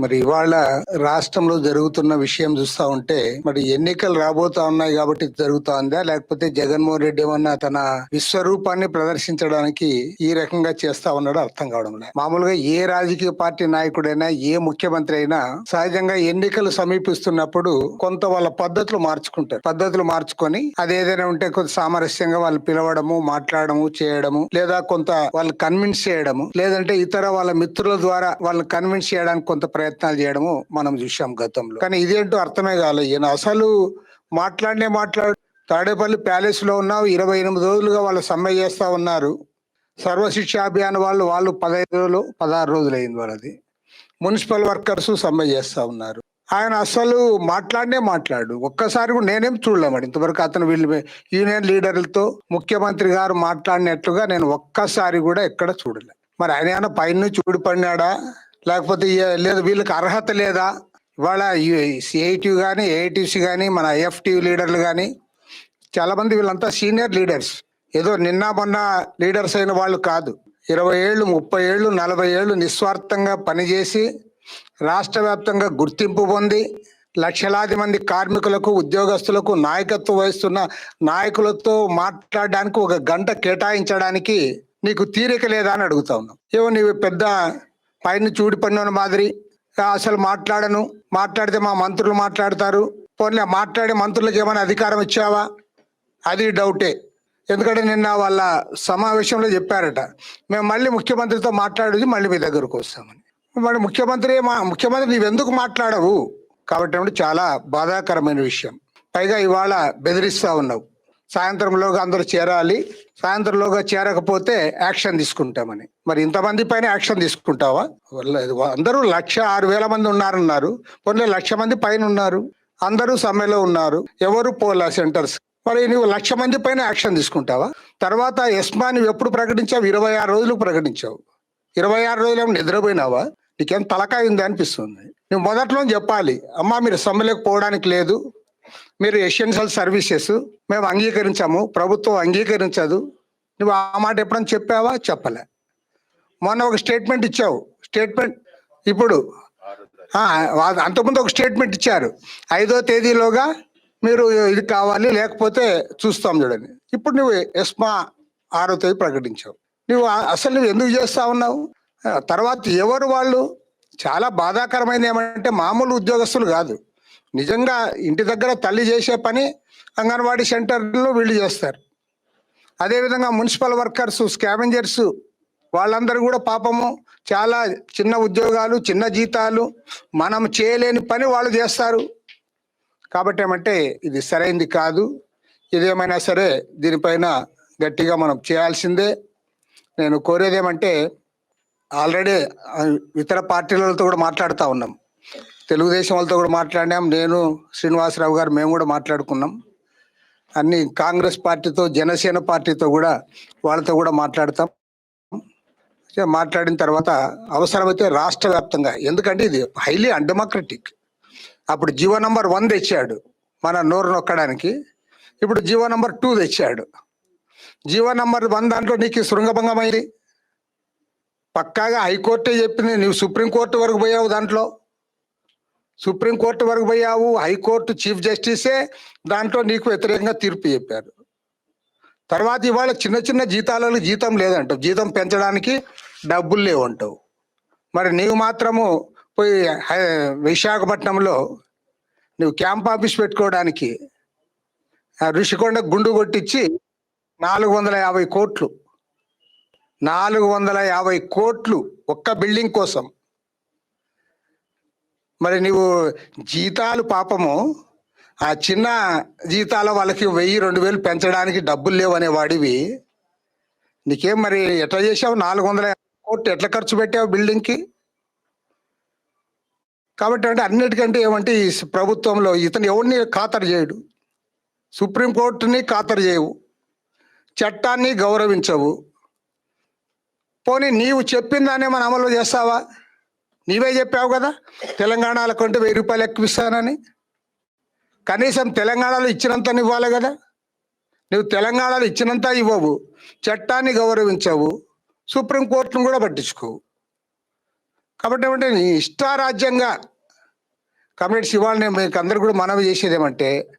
మరి ఇవాళ రాష్ట్రంలో జరుగుతున్న విషయం చూస్తా ఉంటే మరి ఎన్నికలు రాబోతా ఉన్నాయి కాబట్టి జరుగుతా ఉందా? లేకపోతే జగన్మోహన్ రెడ్డి ఏమన్నా తన విశ్వరూపాన్ని ప్రదర్శించడానికి ఈ రకంగా చేస్తా ఉన్నాడో అర్థం కావడం లేదు. మామూలుగా ఏ రాజకీయ పార్టీ నాయకుడైనా ఏ ముఖ్యమంత్రి అయినా సహజంగా ఎన్నికలు సమీపిస్తున్నప్పుడు కొంత వాళ్ళ పద్ధతులు మార్చుకుంటారు. పద్ధతులు మార్చుకొని అది ఏదైనా ఉంటే కొంత సామరస్యంగా వాళ్ళు పిలవడము మాట్లాడము చేయడము లేదా కొంత వాళ్ళు కన్విన్స్ చేయడము లేదంటే ఇతర వాళ్ళ మిత్రుల ద్వారా వాళ్ళని కన్విన్స్ చేయడానికి కొంత ప్రయత్నం ప్రయత్నాలు చేయడము మనం చూసాం గతంలో. కానీ ఇదేంటో అర్థమే కాలేదు ఈయన అసలు మాట్లాడినే మాట్లాడు తాడేపల్లి ప్యాలెస్లో ఉన్నావు ఇరవై ఎనిమిది రోజులుగా వాళ్ళు సమ్మె చేస్తా ఉన్నారు. సర్వశిక్ష అభియాన్ వాళ్ళు వాళ్ళు పదహైదు రోజులు పదహారు రోజులు అయింది వాళ్ళది. మున్సిపల్ వర్కర్స్ సమ్మె చేస్తా ఉన్నారు. ఆయన అసలు మాట్లాడనే మాట్లాడు. ఒక్కసారి కూడా నేనేం చూడలేమండి ఇంతవరకు అతను వీళ్ళు యూనియన్ లీడర్లతో ముఖ్యమంత్రి గారు మాట్లాడినట్లుగా నేను ఒక్కసారి కూడా ఎక్కడ చూడలే. మరి ఆయన ఏమైనా చూడు ఊడిపడినాడా? లేకపోతే లేదు వీళ్ళకి అర్హత లేదా? ఇవాళ సిఐటి కానీ ఏఐటీసీ కానీ మన ఐఎఫ్టీ లీడర్లు కానీ చాలా మంది వీళ్ళంతా సీనియర్ లీడర్స్. ఏదో నిన్న మొన్న లీడర్స్ అయిన వాళ్ళు కాదు. ఇరవై ఏళ్ళు ముప్పై ఏళ్ళు నలభై ఏళ్ళు నిస్వార్థంగా పనిచేసి రాష్ట్ర వ్యాప్తంగా గుర్తింపు పొంది లక్షలాది మంది కార్మికులకు ఉద్యోగస్తులకు నాయకత్వం వహిస్తున్న నాయకులతో మాట్లాడడానికి ఒక గంట కేటాయించడానికి నీకు తీరిక లేదా అని అడుగుతా ఉన్నాం. ఏమో నీవు పెద్ద పైన చూడి పడిన మాదిరి. అసలు మాట్లాడను. మాట్లాడితే మా మంత్రులు మాట్లాడతారు. పోనీ మాట్లాడే మంత్రులకు ఏమైనా అధికారం ఇచ్చావా? అది డౌటే. ఎందుకంటే నిన్న వాళ్ళ సమావేశంలో చెప్పారట. మేము మళ్ళీ ముఖ్యమంత్రితో మాట్లాడేది మళ్ళీ మీ దగ్గరకు వస్తామని. మరి ముఖ్యమంత్రి మా ముఖ్యమంత్రి నీవెందుకు మాట్లాడవు? కాబట్టి చాలా బాధాకరమైన విషయం. పైగా ఇవాళ బెదిరిస్తా ఉన్నావు. సాయంత్రంలోగా అందరూ చేరాలి సాయంత్రంలోగా చేరకపోతే యాక్షన్ తీసుకుంటామని. మరి ఇంతమంది పైన యాక్షన్ తీసుకుంటావా? లేదు అందరూ లక్ష ఆరు వేల మంది ఉన్నారన్నారు. కొన్ని లక్ష మంది పైన ఉన్నారు. అందరూ సమ్మెలో ఉన్నారు. ఎవరు పోలా సెంటర్స్? మరి నువ్వు లక్ష మంది పైన యాక్షన్ తీసుకుంటావా? తర్వాత ఎస్మా నువ్వు ఎప్పుడు ప్రకటించావు? ఇరవై ఆరు రోజులు ప్రకటించావు. ఇరవై ఆరు రోజులు ఏమో నిద్రపోయినావా? నీకేం తలకాయ ఉంది అనిపిస్తుంది. నువ్వు మొదట్లో చెప్పాలి అమ్మా మీరు సమ్మెలోకి పోవడానికి లేదు. మీరు ఎసెన్షియల్ సర్వీసెస్ మేము అంగీకరించాము ప్రభుత్వం అంగీకరించదు. నువ్వు ఆ మాట ఎప్పుడన్నా చెప్పావా? చెప్పలే. మొన్న ఒక స్టేట్మెంట్ ఇచ్చావు. స్టేట్మెంట్ ఇప్పుడు అంతకుముందు ఒక స్టేట్మెంట్ ఇచ్చారు. ఐదో తేదీలోగా మీరు ఇది కావాలి లేకపోతే చూస్తాం చూడండి. ఇప్పుడు నువ్వు ఎస్మా ఆరో తేదీ ప్రకటించావు. నువ్వు అసలు నువ్వు ఎందుకు చేస్తా ఉన్నావు? తర్వాత ఎవరు వాళ్ళు? చాలా బాధాకరమైనది ఏమంటే మామూలు ఉద్యోగస్తులు కాదు. నిజంగా ఇంటి దగ్గర తల్లి చేసే పని అంగన్వాడీ సెంటర్లో వీళ్ళు చేస్తారు. అదేవిధంగా మున్సిపల్ వర్కర్స్ స్కావెంజర్స్ వాళ్ళందరూ కూడా పాపము చాలా చిన్న ఉద్యోగాలు చిన్న జీతాలు మనం చేయలేని పని వాళ్ళు చేస్తారు. కాబట్టి ఏమంటే ఇది సరైంది కాదు. ఇదేమైనా సరే దీనిపైన గట్టిగా మనం చేయాల్సిందే. నేను కోరేది ఏమంటే ఆల్రెడీ ఇతర పార్టీలతో కూడా మాట్లాడుతూ ఉన్నాం. తెలుగుదేశం వాళ్ళతో కూడా మాట్లాడాం నేను శ్రీనివాసరావు గారు మేము కూడా మాట్లాడుకున్నాం. అన్ని కాంగ్రెస్ పార్టీతో జనసేన పార్టీతో కూడా వాళ్ళతో కూడా మాట్లాడతాం. మాట్లాడిన తర్వాత అవసరమైతే రాష్ట్ర వ్యాప్తంగా ఎందుకంటే ఇది హైలీ అన్డెమోక్రటిక్ అప్పుడు జీవో నంబర్ వన్ తెచ్చాడు మన నోరు నొక్కడానికి. ఇప్పుడు జీవో నంబర్ టూ తెచ్చాడు. జీవో నంబర్ వన్ దాంట్లో నీకు శృంగభంగమైంది. పక్కాగా హైకోర్టే చెప్పింది నువ్వు సుప్రీంకోర్టు వరకు పోయావు దాంట్లో. సుప్రీంకోర్టు వరకు పోయావు హైకోర్టు చీఫ్ జస్టిసే దాంట్లో నీకు వ్యతిరేకంగా తీర్పు చెప్పారు. తర్వాత ఇవాళ చిన్న చిన్న జీతాలలో జీతం లేదంటావు. జీతం పెంచడానికి డబ్బులు లేవంటావు మరి నీవు మాత్రము పోయి హై- విశాఖపట్నంలో నువ్వు క్యాంప్ ఆఫీస్ పెట్టుకోవడానికి రుషికొండ ఋషికొండ గుండు కొట్టించి నాలుగు వందల యాభై కోట్లు నాలుగు వందల యాభై కోట్లు ఒక్క బిల్డింగ్ కోసం మరి నీవు జీతాలు పాపము ఆ చిన్న జీతాల వాళ్ళకి వెయ్యి రెండు వేలు పెంచడానికి డబ్బులు లేవు అనే వాడివి. నీకేం మరి ఎట్లా చేసావు నాలుగు వందల కోట్లు ఎట్లా ఖర్చు పెట్టావు బిల్డింగ్కి? కాబట్టి అంటే అన్నిటికంటే ఏమంటే ఈ ప్రభుత్వంలో ఇతను ఎవరిని ఖాతరు చేయడు. సుప్రీంకోర్టుని ఖాతరు చేయవు. చట్టాన్ని గౌరవించవు. పోనీ నీవు చెప్పిన దాన్ని మనం అమలు చేస్తావా? నీవే చెప్పావు కదా తెలంగాణలో కొంటే వెయ్యి రూపాయలు ఎక్కువ ఇస్తానని. కనీసం తెలంగాణలో ఇచ్చినంత ఇవ్వాలి కదా. నువ్వు తెలంగాణలో ఇచ్చినంత ఇవ్వవు చట్టాన్ని గౌరవించవు సుప్రీంకోర్టును కూడా పట్టించుకోవు కాబట్టి ఏమంటే నీ ఇష్టారాజ్యంగా కమ్యూనిటీ శివాలని మీకు అందరు కూడా మనవి చేసేది ఏమంటే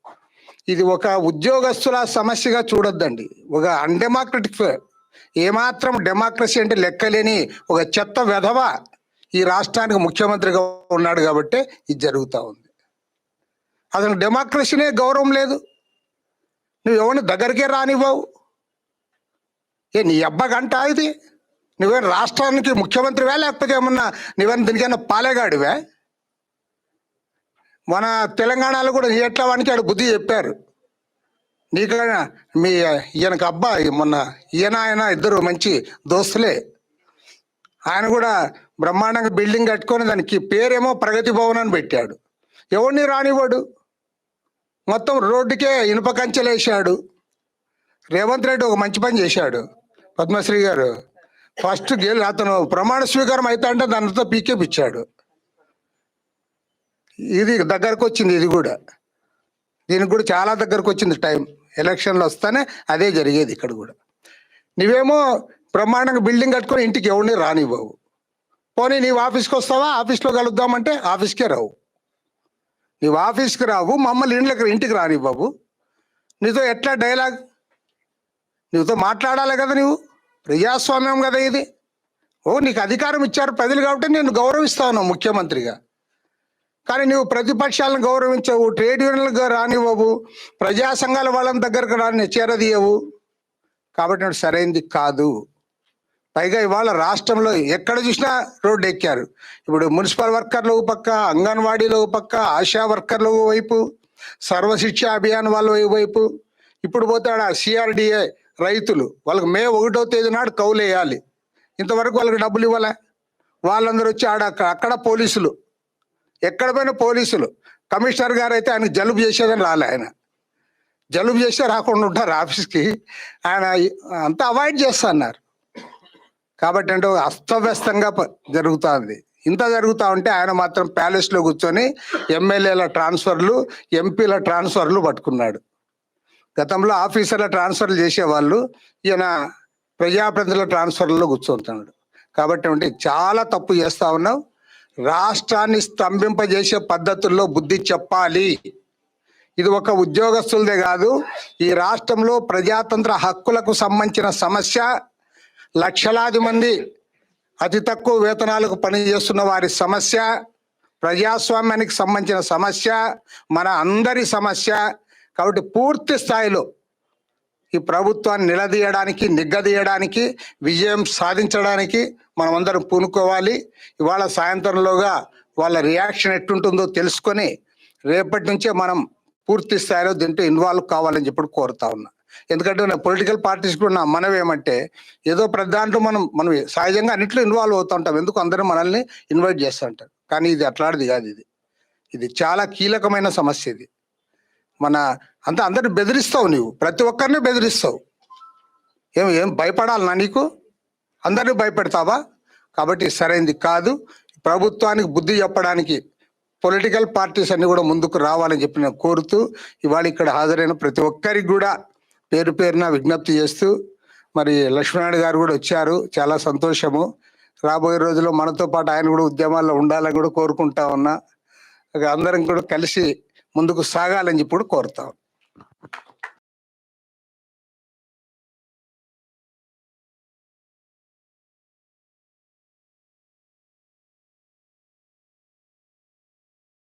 ఇది ఒక ఉద్యోగస్తుల సమస్యగా చూడొద్దండి. ఒక అన్డెమోక్రటిక్ ఏమాత్రం డెమోక్రసీ అంటే లెక్కలేని ఒక చెత్త వెధవ ఈ రాష్ట్రానికి ముఖ్యమంత్రిగా ఉన్నాడు కాబట్టి ఇది జరుగుతూ ఉంది. అసలు డెమోక్రసీనే గౌరవం లేదు. నువ్వు ఎవరిని దగ్గరికే రానివ్వవు. ఏ నీ అబ్బ గంట ఇది? నువ్వేం రాష్ట్రానికి ముఖ్యమంత్రివా లేకపోతే ఏమన్నా నువ్వేం దీనికైనా పాలేగాడివే? మన తెలంగాణలో కూడా ఎట్లా వానికి ఆడు బుద్ధి చెప్పారు. నీకైనా మీ ఈయనకు అబ్బాయి మొన్న ఈయన ఆయన ఇద్దరు మంచి దోస్తులే. ఆయన కూడా బ్రహ్మాండంగా బిల్డింగ్ కట్టుకొని దానికి పేరేమో ప్రగతి భవన్ అని పెట్టాడు. ఎవరిని రానివ్వడు? మొత్తం రోడ్డుకే ఇనుప కంచెలు రేవంత్ రెడ్డి ఒక మంచి పని చేశాడు. పద్మశ్రీ గారు ఫస్ట్ గెలి అతను ప్రమాణ స్వీకారం అవుతా అంటే దానితో పీకేపిచ్చాడు ఇది దగ్గరకు వచ్చింది ఇది కూడా. దీనికి కూడా చాలా దగ్గరకు వచ్చింది టైం. ఎలక్షన్లు వస్తానే అదే జరిగేది ఇక్కడ కూడా. నువ్వేమో బ్రహ్మాండంగా బిల్డింగ్ కట్టుకొని ఇంటికి ఎవరిని రానివ్వవు. పోనీ నీవు ఆఫీస్కి వస్తావా? ఆఫీస్లో కలుద్దామంటే ఆఫీస్కే రావు. నీవు ఆఫీస్కి రావు మమ్మల్ని ఇండ్లకి ఇంటికి రానివ్వవు. నీతో ఎట్లా డైలాగ్? నీతో మాట్లాడాలి కదా నీవు? ప్రజాస్వామ్యం కదా ఇది. ఓ నీకు అధికారం ఇచ్చారు ప్రజలు కాబట్టి నేను గౌరవిస్తాను ముఖ్యమంత్రిగా. కానీ నువ్వు ప్రతిపక్షాలను గౌరవించవు ట్రేడ్ యూనియన్లకు రానివ్వవు ప్రజా సంఘాల వాళ్ళ దగ్గరకు రాని చేరదీయవు. కాబట్టి అది సరైంది కాదు. పైగా ఇవాళ రాష్ట్రంలో ఎక్కడ చూసినా రోడ్డు ఎక్కారు. ఇప్పుడు మున్సిపల్ వర్కర్లు పక్క అంగన్వాడీలో పక్క ఆశా వర్కర్లు వైపు సర్వశిక్ష అభియాన్ వాళ్ళ వైపు. ఇప్పుడు పోతాడు సిఆర్డిఏ రైతులు వాళ్ళకి మే ఒకటో తేదీ నాడు కౌలు వేయాలి ఇంతవరకు వాళ్ళకి డబ్బులు ఇవ్వలే? వాళ్ళందరూ వచ్చి ఆడ అక్కడ పోలీసులు. ఎక్కడ పోయిన పోలీసులు. కమిషనర్ గారు అయితే ఆయనకు జలుబు చేసేదని రాలే ఆయన. జలుబు చేస్తే రాకుండా ఉంటారు ఆఫీస్కి. ఆయన అంతా అవాయిడ్ చేస్తా అన్నారు. కాబట్టి అంటే అస్తవ్యస్తంగా ప- జరుగుతుంది. ఇంత జరుగుతా ఉంటే ఆయన మాత్రం ప్యాలెస్లో కూర్చొని ఎమ్మెల్యేల ట్రాన్స్ఫర్లు ఎంపీల ట్రాన్స్ఫర్లు పట్టుకున్నాడు. గతంలో ఆఫీసర్ల ట్రాన్స్ఫర్లు చేసేవాళ్ళు ఈయన ప్రజాప్రతినిధుల ట్రాన్స్ఫర్లో కూర్చుంటున్నాడు కాబట్టి అంటే చాలా తప్పు చేస్తా ఉన్నావు రాష్ట్రాన్ని స్తంభింపజేసే పద్ధతుల్లో బుద్ధి చెప్పాలి. ఇది ఒక ఉద్యోగస్తులదే కాదు ఈ రాష్ట్రంలో ప్రజాతంత్ర హక్కులకు సంబంధించిన సమస్య లక్షలాది మంది అతి తక్కువ వేతనాలకు పనిచేస్తున్న వారి సమస్య ప్రజాస్వామ్యానికి సంబంధించిన సమస్య మన అందరి సమస్య. కాబట్టి పూర్తి స్థాయిలో ఈ ప్రభుత్వాన్ని నిలదీయడానికి నిగ్గదీయడానికి విజయం సాధించడానికి మనం అందరం పూనుకోవాలి. ఇవాళ సాయంత్రంలోగా వాళ్ళ రియాక్షన్ ఎట్టుంటుందో తెలుసుకొని రేపటి నుంచే మనం పూర్తి స్థాయిలో దీంట్లో ఇన్వాల్వ్ కావాలని చెప్పి కోరుతా ఉన్నా. ఎందుకంటే పొలిటికల్ పార్టీస్ కూడా నా మనవి ఏమంటే ఏదో ప్రతి దాంట్లో మనం మనం సహజంగా అన్నింటిలో ఇన్వాల్వ్ అవుతూ ఉంటాం. ఎందుకు అందరూ మనల్ని ఇన్వైట్ చేస్తూ ఉంటారు? కానీ ఇది అట్లాంటిది కాదు ఇది. ఇది చాలా కీలకమైన సమస్య ఇది. మన అంత అందరిని బెదిరిస్తావు నీవు. ప్రతి ఒక్కరిని బెదిరిస్తావు. ఏం ఏం భయపడాలనా నీకు? అందరిని భయపెడతావా? కాబట్టి సరైనది కాదు. ప్రభుత్వానికి బుద్ధి చెప్పడానికి పొలిటికల్ పార్టీస్ అన్ని కూడా ముందుకు రావాలని చెప్పి నేను కోరుతూ ఇవాళ ఇక్కడ హాజరైన ప్రతి ఒక్కరికి కూడా పేరు పేరున విజ్ఞప్తి చేస్తూ మరి లక్ష్మీనారాయణ గారు కూడా వచ్చారు. చాలా సంతోషము. రాబోయే రోజుల్లో మనతో పాటు ఆయన కూడా ఉద్యమాల్లో ఉండాలని కూడా కోరుకుంటా ఉన్నా. అందరం కూడా కలిసి ముందుకు సాగాలని చెప్పి కూడా కోరుతా ఉన్నా.